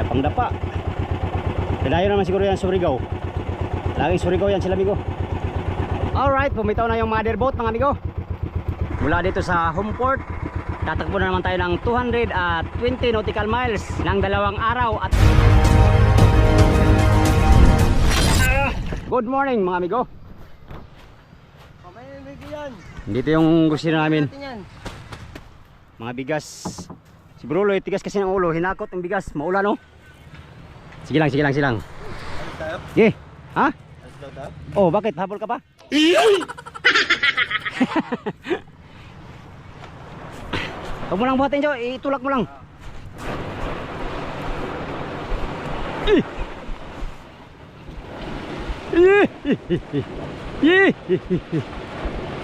Dapang dapa. Dadayo naman siguro yan Surigao. Laging Surigao yan sila amigo. Alright, pumitaw na yung motherboat mga amigo. Mula dito sa Homeport, tatakbo na naman tayo ng 220 nautical miles ng dalawang araw at Good morning mga amigo. Dito yung gusto namin. Mga bigas. Si Bruloy, tigas kasi ng ulo. Hinakot ang bigas. Maulan no? Sige lang, sige lang, sige lang. Sige. Ha? Oh, bakit? Habol ka pa? Huwag mo lang buhatin, Jo. Itulak mo lang. Eh. Eh. Eh.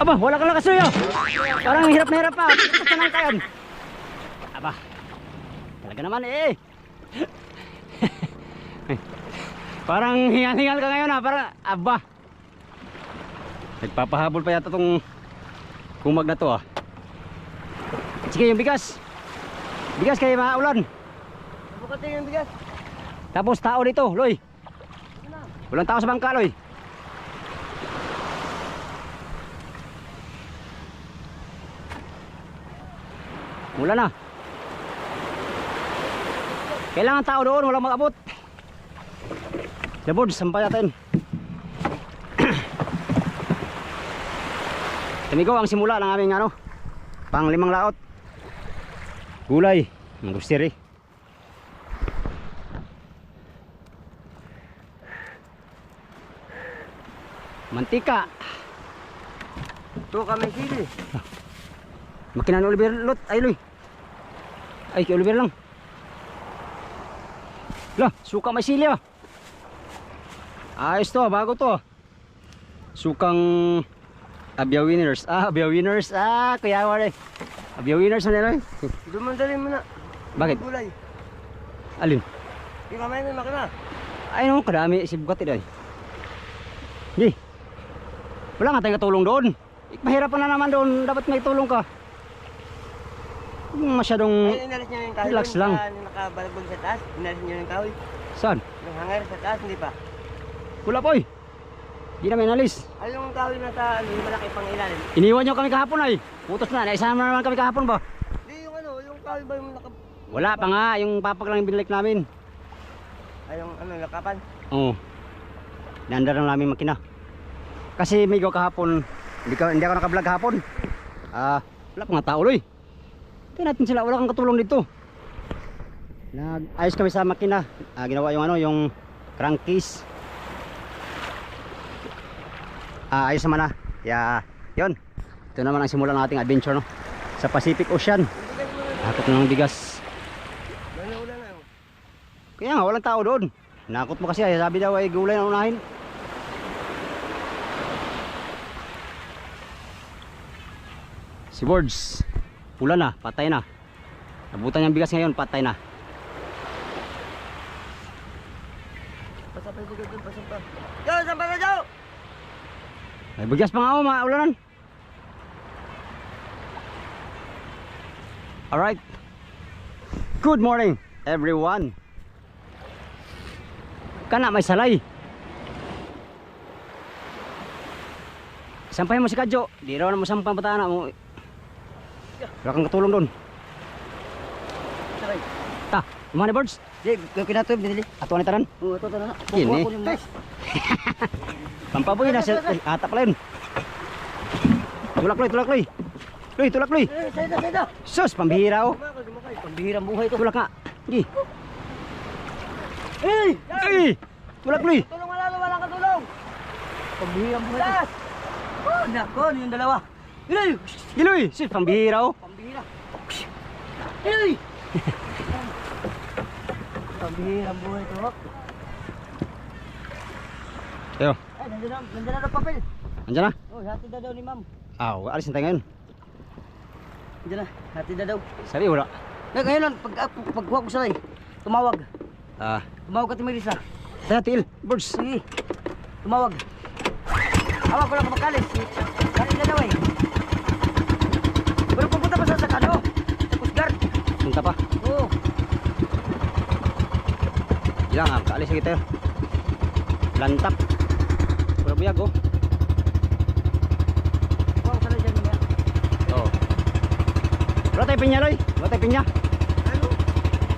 Aba, wala kang lakas Joy, ah. Parang hirap na hirap pa. Pasanang ka yan. Aba. Talaga naman eh. Parang hingal-hingal ka ngayon ah. Parang, aba. Nagpapahabol pa yata tong kumag na to ah. Sige yung bigas. Bigas kayo maulan. Bukating yung bigas. Tapos tao dito, Loy. Walang tao sa bangka, Loy. Wala na. Kailangan tao doon, walang mag-abot. Labod, sampay natin. Tamigo ang simula ng aming ano, pang limang laot. Gulay, ang gustiri. Mantika. Ito kami sili. Makina ni Oliver Lot. Ay, Loy. Ay, kay Oliver lang. Lah, suka may sili ah. Ayos to, bago to. Sukang Abia Winners. Ah, Abia Winners. Ah, kuya wala. Abia Winners na nila. Dumandali mo na. Bakit? Gulay. Alin? Yung kamay na makina. Ay no, kadami si Bugatti dahil. Gi. Wala nga tayong katulong doon. Mahirapan na naman doon. Dapat may tulong ka. Masyadong... Ay, inalis niyo yung kahoy. Relax lang. Sa, nakabalagbag sa taas. Inalis niyo yung kahoy. Saan? Yung hangar sa taas, hindi pa. Wala po eh. Di namin inalis. Ay, yung kahoy na sa ano, yung malaki pang ilalim. Iniwan nyo kami kahapon ay. Putos na. Naisama na naman kami kahapon ba? Hindi, yung ano, yung kahoy ba yung naka... Wala pa nga. Yung papag lang yung binalik namin. Ay, yung ano, nakapan. Oo. Naandar lang namin makina. Kasi may gaw kahapon. Hindi, ka, hindi ako nakablog kahapon. Ah, wala pa nga tao loy. Tingnan natin sila. Wala kang katulong dito. Nag-ayos kami sa makina. Ah, ginawa yung ano, yung crankcase. Ah, ayos naman na. Kaya, yun. Ito naman ang simula ng ating adventure, no? Sa Pacific Ocean. Na ng bigas. Kaya nga, walang tao doon. Nakot mo kasi, ay, sabi daw ay gulay na unahin. Si Words, pula na, patay na. Nabutan niyang bigas ngayon, patay na. Pasapay ko doon, pasapay. Saan pa na, Jo? May bigas pa nga ako, mga ulanan. Alright. Good morning, everyone. Kana, may salay. Sampahin mo si Kadyo. Di raw na mo sampang patana mo. Wala kang katulong doon. Ta, umani birds. Di, kinatoy, binili. Ato ni tanan. Oo, ito na. Kini. Pampaboy na sa ay, ata pala yun. Tulak loy, tulak loy. Loy, tulak loy. Eh, sayda, sayda. Sus, pambihira oh. Pambihirang buhay to. Tulak nga. Gi. Hey! Ay! Tulak loy. Tulong wala, wala kang tulong. Pambihirang buhay to. Oh, nako, ano yung dalawa? Ilay! Giloy, sus, pambihira oh. Pambihira. Ilay! Pambihirang buhay to. Yo, Ay, nandiyan na, nandiyan na ang papel. andyan na. Oh, hati na daw ni ma'am. Ah, alis na tayo ngayon. Nandiyan na, hati na daw. Sabi wala. Ngayon, ngayon lang, pag, pag, pagkuha ko sa tumawag. Ah, Tumawag ka ti Melissa. tayo til, birds. Sige. Tumawag. Hawak ko lang kumakalis. Kalis na daw eh. Pero pupunta pa sa sakano. Sa Coast Guard. Punta pa. Oo. Lang ah, kaalis kita. Lantak. Pura buyag oh. Wow, kala dyan niya. Oh. Wala tayo pinya loy. Wala tayo pinya. Ano?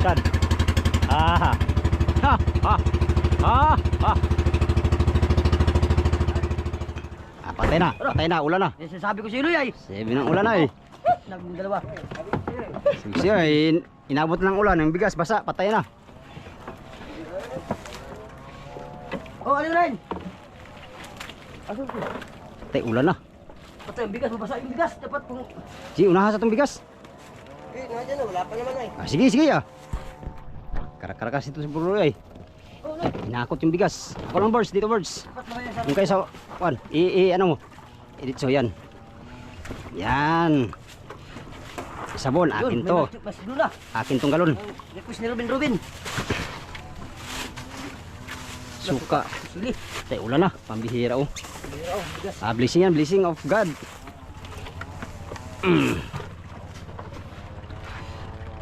Sad. Ah. Ha. Ha. Ha. Ha. Ah, patay na. Patay na. Ulan na. Yan sinasabi ko sa ilo ay. Sabi ng ulan na eh. Naging dalawa. Sige in, inabot ng ulan. Ang bigas basa. Patay na. Oh, alin rin. Aso ko. Patay ulan na. Patay yung bigas, mabasa yung bigas. Dapat kung... Sige, unahan sa itong bigas. Eh, nandiyan na, wala pa naman ay. Ah, sige, sige ah. Karak-karakas ito si Bro ay. Oh, no. Inakot yung bigas. Ako lang birds, dito birds. Dapat naman yan sa... Yung kayo sa, wan, i, i, ano mo. Edit so yan. Yan. Sabon, akin Yun, to. Akin tong galon. Request ni Robin Robin. Suka. Tay ulan na, pambihira oh. Oh. Ah, blessing yan, blessing of God.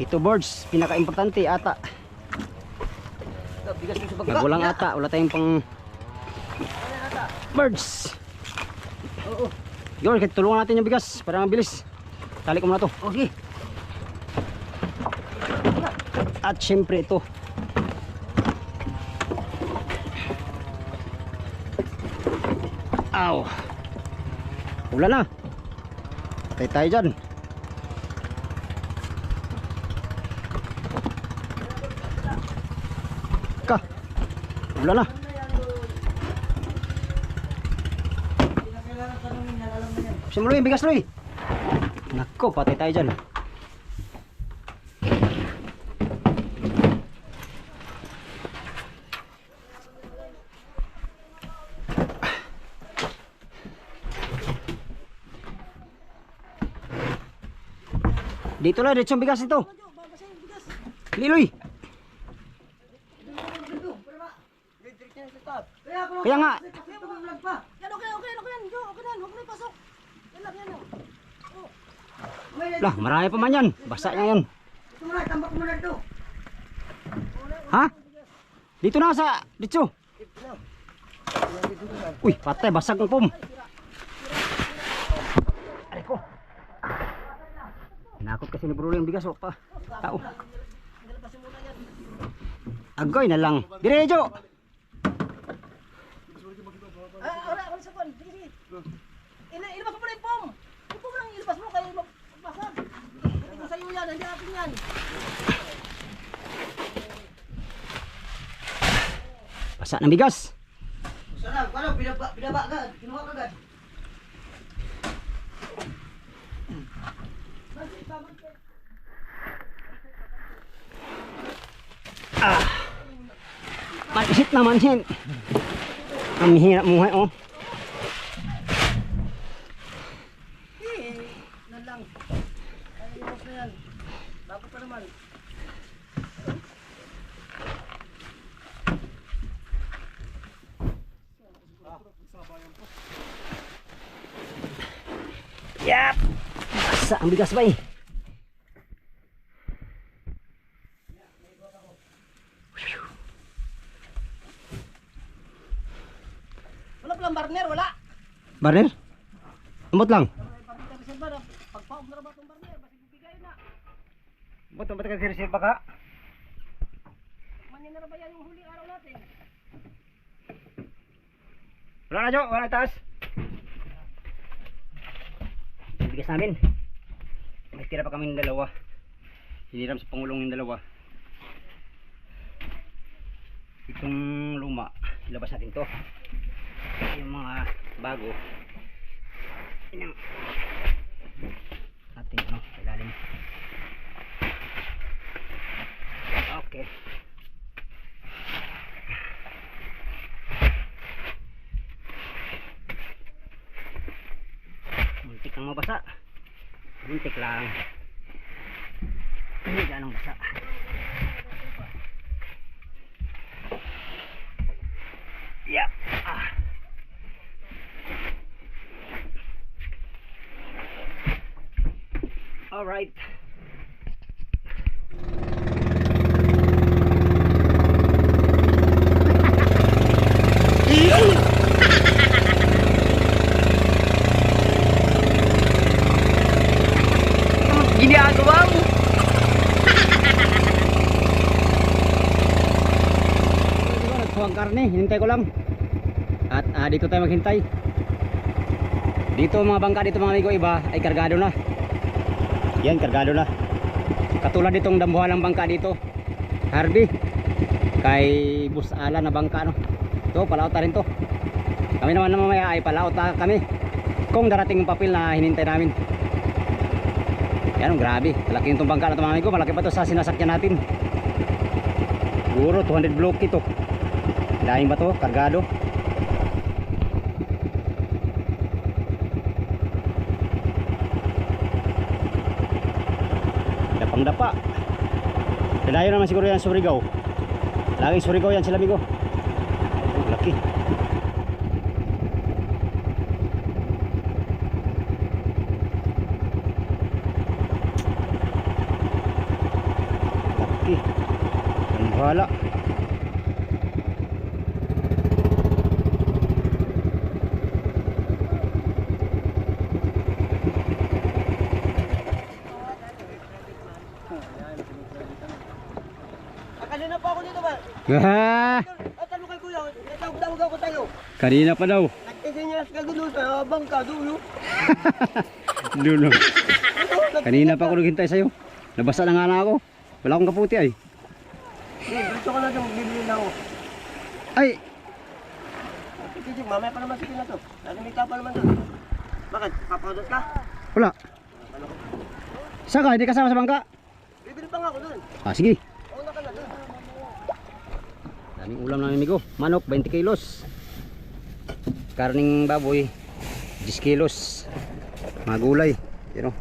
Ito birds, pinaka-importante ata. Walang ata, wala tayong pang birds. Kahit tulungan natin yung bigas para mabilis. Tali ko muna to. Okay. At syempre ito. Aw. Ulan na. Patay tayo dyan. Ka. Ulan na. Luy, bigas Luy. Nako, patay tayo dyan. Dito na, dito yung bigas ito. Liloy. Kaya nga, lang, lah, marami pa man yan. Basa na yan. Ha? Dito na sa, dito. Uy, patay, basag ng pum. Aray ko. Nakot kasi ni Bruno yung bigas, oh, pa. Tao. Agoy na lang. Diretso. Ah, wala, wala sa. Sige, sige. Ila- Ilabas mo yung pom. Yung pom lang ilabas mo, kaya magbasag. Hindi ko sa'yo yan, hindi atin yan. Basa ng bigas. Sana, paano, binaba, binaba agad. Kinuha ka agad. Pansit naman sin. Ang hirap muhay, oh. Yap. Basa ang bigas ba eh. Wala palang barner, wala. Barner? Amot lang. Pagpaog na ba itong barner, basta bibigay na. Buto ba ka sir baka? Manin na ba yan yung huling araw natin? Wala na Jo, wala na taas. Bigas namin. May tira pa kami ng dalawa. Hiniram sa pangulong yung dalawa. Itong luma, ilabas natin to. Yung mga bago. Yun yung ating ano, ilalim. Okay. Muntik ang mabasa. Muntik lang. Hindi ganong basa. Yeah. Alright. Ginagawa mo. Nagpuhang karne, hinintay ko lang. At uh, dito tayo maghintay. Dito mga bangka, dito mga amigo iba ay kargado na. Yan, kargado na. Katulad ditong dambuhalang bangka dito. Harvey. Kay Bus Ala na bangka no. Ito, palaot na rin to. Kami naman na mamaya ay palaot kami. Kung darating yung papel na hinintay namin. Yan, oh, grabe. Malaki yung bangka na mga amigo. Malaki pa to sa sinasakyan natin. Siguro 200 block ito. Daing ba to? Kargado. Dapang dapa. Kadayo naman siguro yan Surigao. Laging Surigao yan sila amigo. Oh, laki. Laki. Ang bahala. Ah, kanina pa ako dito ba? Ah, At ano kay kuya? Tawag-tawag ako tayo. kanina pa daw. Nagtisinyas ka doon sa bangka dulo. Dulo. Kanina pa ako naghintay sa'yo. Nabasa na nga na ako. Wala akong kaputi ay. Eh, gusto ko na siyang bibili na ako. Ay, Sige, mamaya pa naman sige na to. Nalimita pa naman doon. Bakit? Papadot ka? wala. Saka, hindi kasama sa bangka. Bibili pa nga ako doon. Ah, sige. Una ka na doon. Daming ulam namin amigo. Manok 20 kilos. Karning baboy 10 kilos. Mga gulay. Yun o.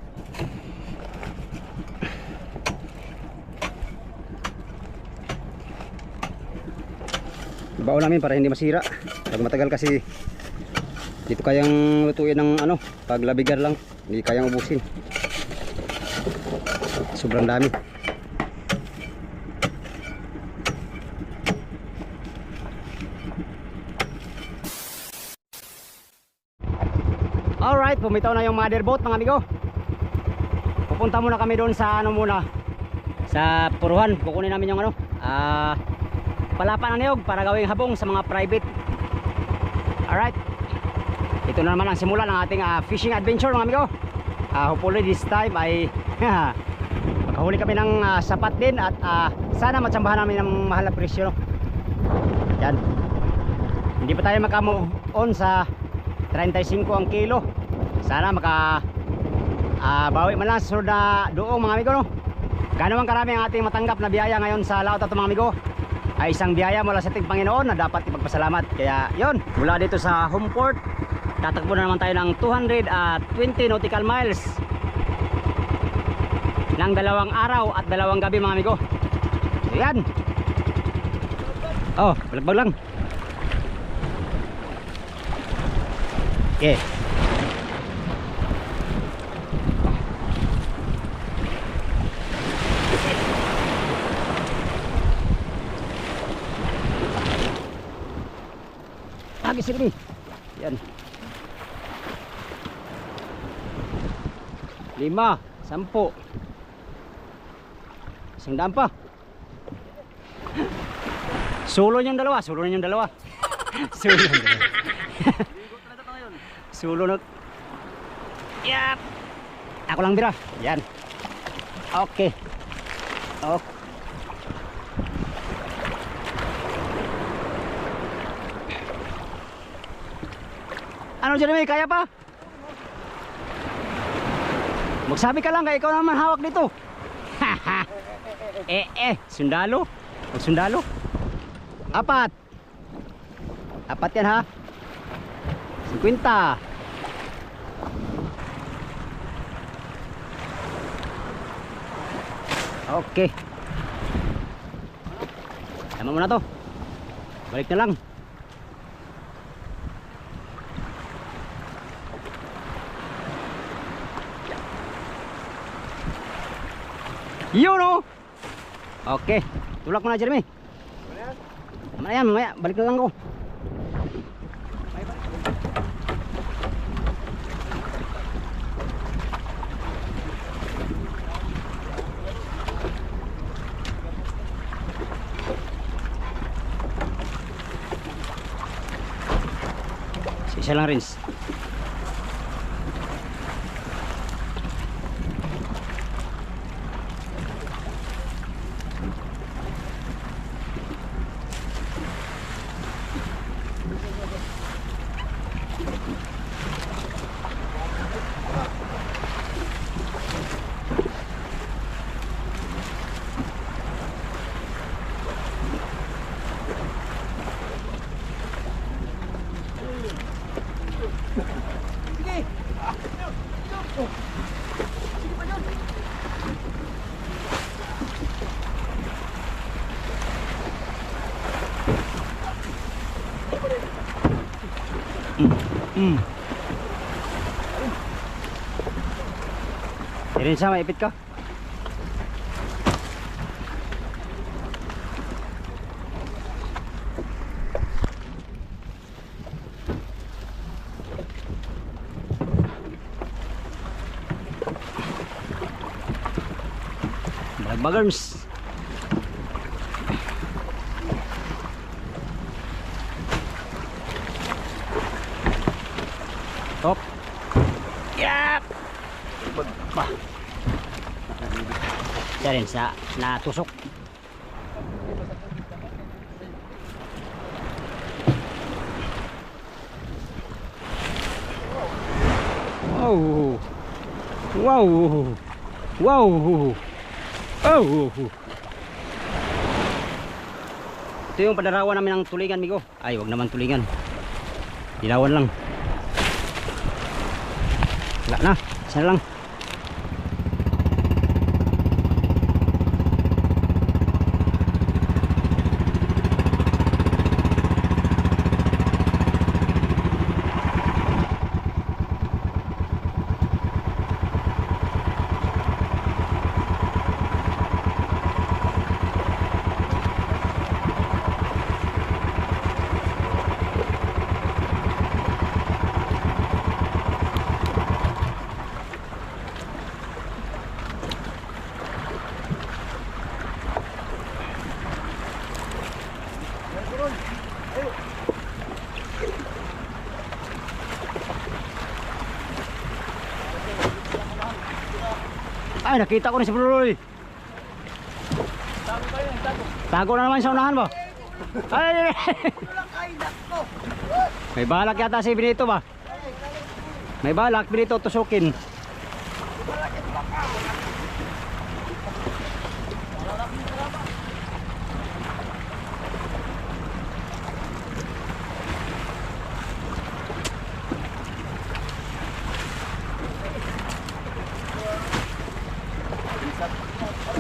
Baon namin para hindi masira. Pag matagal kasi dito kayang lutuin ng ano, pag labigan lang, hindi kayang ubusin. Sobrang dami. Alright, pumitaw na yung mother boat mga amigo. Pupunta muna kami doon sa ano muna. Sa Puruhan, kukunin namin yung ano, ah palapa ng niyog para gawing habong sa mga private. Alright. Ito na naman ang simula ng ating ah, fishing adventure mga amigo. Ah, hopefully this time ay makahuli kami ng ah, sapat din at ah, sana matsambahan namin ng mahal na presyo. No? Yan. Hindi pa tayo makamove on sa 35 ang kilo. Sana maka ah, bawi man lang sa sunod na doong mga amigo no. Gaano man karami ang ating matanggap na biyaya ngayon sa laot at mga amigo ay isang biyaya mula sa ating Panginoon na dapat ipagpasalamat. Kaya yon, mula dito sa home port, tatakbo na naman tayo ng 220 nautical miles ng dalawang araw at dalawang gabi mga amigo. Ayan. Oh, balagbag lang. Okay. Lagi sini. Yan. Lima, sampu. Isang daan pa. Sulo yung dalawa, sulo yung dalawa. sulo yung dalawa. sulo na. Yap. Ako lang bira. Yan. Okay. Okay. Ano Jeremy, kaya pa? Magsabi ka lang kaya ikaw naman hawak dito. eh eh, sundalo. Mag sundalo. Apat. Apat yan ha. 50. Okay. Tama mo na to. Balik na lang. Yun oh. Okay. Tulak mo na Jeremy. Mamaya yan, mamaya. Balik na lang ko. Si isa lang rinse. Dirin sa maipit ka. Bagbarms. Rin sa natusok. Wow. Wow. Wow. Oh. Ito yung padarawan namin ng tulingan, Migo. Ay, wag naman tulingan. Dilawan lang. Wala na. Isa na lang. Nakita ko na si Bruloy. Tago na naman sa unahan ba? Ay, may balak yata si Benito ba? May balak, Benito tusukin.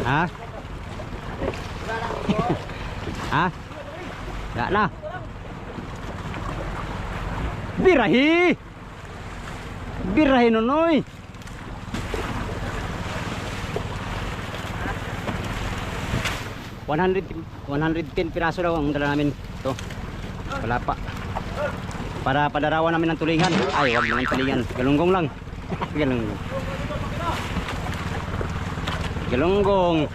Ha? ha? Ya na. Birahi! Birahi nonoy! One hundred, 110 piraso daw ang dala namin. Ito. Wala pa. Para padarawan namin ng tulingan. Ay, wag naman tulingan. Galunggong lang. Galunggong. Galunggong.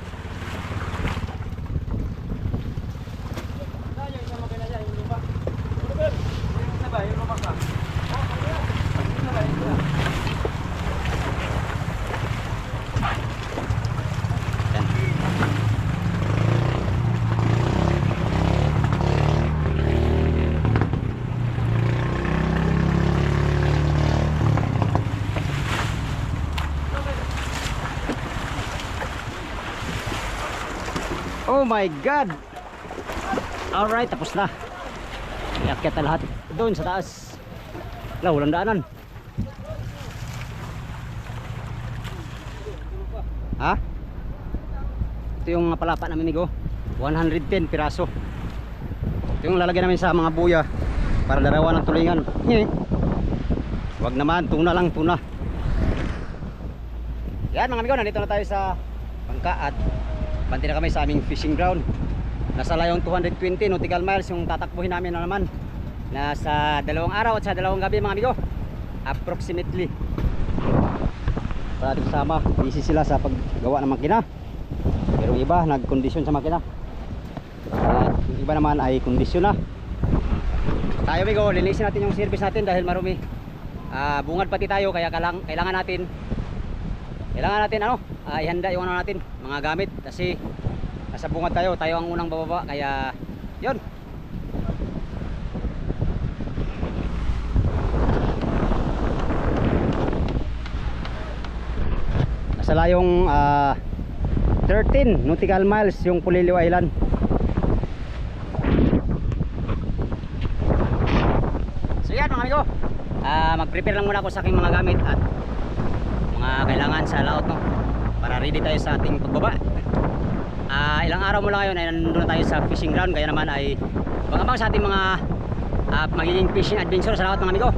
Oh my God! Alright, tapos na. Iakyat na lahat. Doon sa taas. Wala, walang daanan. Ha? Ito yung palapa namin nigo. 110 piraso. Ito yung lalagyan namin sa mga buya para larawan ng tulingan. Wag naman, tuna lang, tuna. Yan mga amigo, nandito na tayo sa bangka at bandi na kami sa aming fishing ground. Nasa layong 220 nautical miles yung tatakbuhin namin na naman. Nasa dalawang araw at sa dalawang gabi mga amigo. Approximately. Sa ating kasama, busy sila sa paggawa ng makina. Pero iba nagkondisyon sa makina. At yung iba naman ay kondisyon na. Tayo amigo, linisin natin yung service natin dahil marumi. Ah, bungad pati tayo kaya kailangan natin kailangan natin ano, ah, ihanda yung ano natin, mga gamit kasi nasa bungad tayo, tayo ang unang bababa kaya yun. Nasa layong ah, 13 nautical miles yung Puliliw Island. So yan mga amigo, Ah, mag-prepare lang muna ako sa aking mga gamit at mga kailangan sa laot no para ready tayo sa ating pagbaba. Ah, ilang araw mula ngayon ay nandun na tayo sa fishing ground kaya naman ay abang sa ating mga ah, magiging fishing adventure sa laot mga amigo.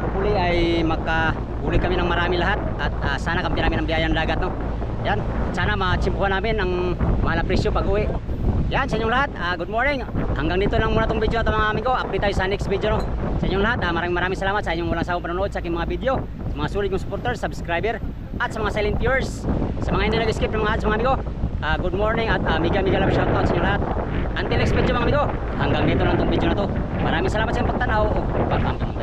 Hopefully ay magkahuli kami ng marami lahat at ah, sana kampi namin ng biyayang dagat no. Yan, sana matsimpuhan namin ang mahal presyo pag uwi. Yan, sa inyong lahat, ah, good morning. Hanggang dito lang muna itong video na ito mga amigo. Update tayo sa next video. No? Sa inyong lahat, ah, maraming maraming salamat sa inyong walang sawang panonood sa aking mga video. Mga sulit kong supporters, subscriber, at sa mga silent viewers. Sa mga hindi nag-skip ng mga ads mga amigo. ah, good morning at ah, mega mega love shoutout sa inyong lahat. Until next video mga amigo, hanggang dito lang itong video na to. Maraming salamat sa inyong pagtanaw o pagpampang